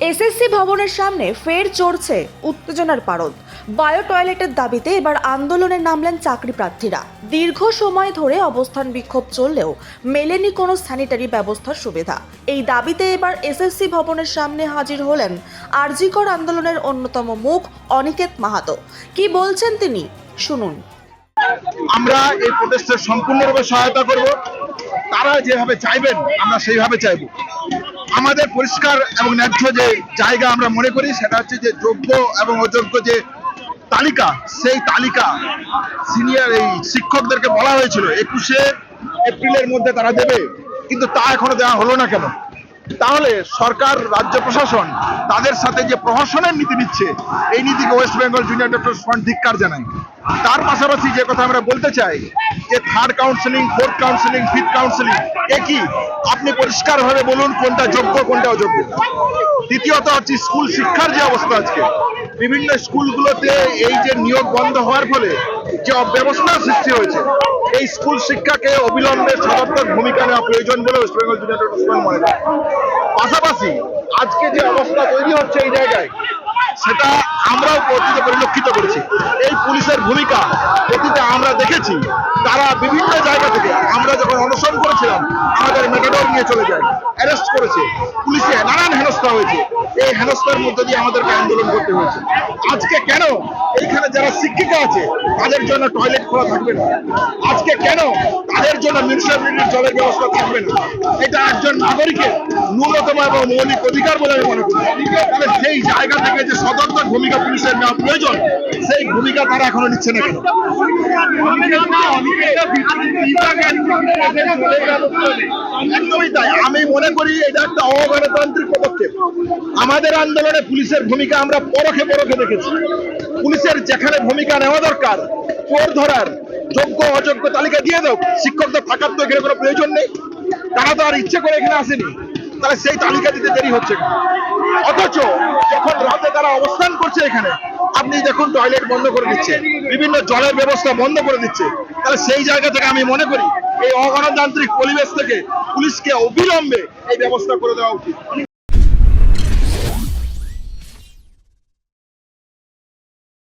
SSC ভবনের সামনে ফের চড়ছে উত্তেজনার পারদ। বায়ো টয়লেটের দাবিতে এবার আন্দোলনে নামলেন চাকরি প্রার্থীরা। দীর্ঘ সময় ধরে অবস্থান বিক্ষোভ চললেও মেলেনি কোনো স্যানিটারি ব্যবস্থার সুবিধা। এই দাবিতে এবার এসএসসি ভবনের সামনে হাজির হলেন আরজিকর আন্দোলনের অন্যতম মুখ অনিকেত মাহাতো। কি বলছেন তিনি? শুনুন। আমরা এই প্রোটেস্টের সম্পূর্ণরূপে সহায়তা করব। তারা যেভাবে চাইবেন, আমরা সেইভাবে চাইব। আমাদের পরিষ্কার এবং ন্যায্য যে জায়গা আমরা মনে করি, সেটা হচ্ছে যে যোগ্য এবং অযোগ্য যে তালিকা, সেই তালিকা সিনিয়র এই শিক্ষকদেরকে বলা হয়েছিল। একুশে এপ্রিলের মধ্যে তারা দেবে, কিন্তু তা এখনও দেওয়া হলো না কেন? তাহলে সরকার, রাজ্য প্রশাসন তাদের সাথে যে প্রহসনের নীতি নিচ্ছে, এই নীতিকে west Bengal junior doctor front ধিক্কার জানাই তার পাশাপাশি যে কথা আমরা বলতে চাই, যে third counselling fourth counselling fifth counselling একই আপনি পরিষ্কারভাবে বলুন কোনটা যোগ্য, কোনটা অযোগ্য। দ্বিতীয়ত হচ্ছে স্কুল শিক্ষার যে অবস্থা আজকে। বিভিন্ন স্কুলগুলোতে এই যে নিয়োগ বন্ধ হওয়ার ফলে যে অব্যবস্থার সৃষ্টি হয়েছে এই স্কুল শিক্ষাকে অবিলম্বে সদর্থক ভূমিকা নেওয়া প্রয়োজন বলে ওয়েস্ট বেঙ্গল জুনিয়র ফ্রন্ট মনে করে। পাশাপাশি আজকে যে অবস্থা তৈরি হচ্ছে এই জায়গায়, সেটা আমরাও অতীতে পরিলক্ষিত করেছি। এই পুলিশের ভূমিকা অতীতে আমরা দেখেছি। তারা বিভিন্ন জায়গা থেকে আমরা যখন অনশন করেছিলাম, আমাদের মেটাডোর নিয়ে চলে যায়, অ্যারেস্ট করেছে। পুলিশে নানান হেনস্থা হয়েছে। এই হেনস্থার মধ্যে দিয়ে আমাদেরকে আন্দোলন করতে হয়েছে। আজকে কেন এইখানে যারা শিক্ষিকা আছে, তাদের জন্য টয়লেট খোলা থাকবে না? আজকে কেন তাদের জন্য মিউনিসিপ্যালিটির জলের ব্যবস্থা থাকবে না? এটা একজন নাগরিকের ন্যূনতম এবং মৌলিক অধিকার বলে আমি মনে করি। তাহলে সেই জায়গা থেকে যে সদর্থক ভূমিকা পুলিশের নেওয়া প্রয়োজন, সেই ভূমিকা তারা এখনও নিচ্ছে না কেন? একদমই তাই। আমি মনে করি এটা একটা অগণতান্ত্রিক পদক্ষেপ। আমাদের আন্দোলনে পুলিশের ভূমিকা আমরা পরখে পরখে দেখেছি। পুলিশের যেখানে ভূমিকা নেওয়া দরকার, চোর ধরার যোগ্য অযোগ্য তালিকা দিয়ে দাও। শিক্ষকদের থাকার তো এখানে কোনো প্রয়োজন নেই। তারা তো আর ইচ্ছে করে এখানে আসেনি। তাহলে সেই তালিকা দিতে দেরি হচ্ছে অথচ যখন রাতে তারা অবস্থান করছে এখানে, আপনি দেখুন টয়লেট বন্ধ করে দিচ্ছে, বিভিন্ন জলের ব্যবস্থা বন্ধ করে দিচ্ছে। তাহলে সেই জায়গা থেকে আমি মনে করি, এই অগণতান্ত্রিক পরিবেশ থেকে পুলিশকে অবিলম্বে এই ব্যবস্থা করে দেওয়া উচিত।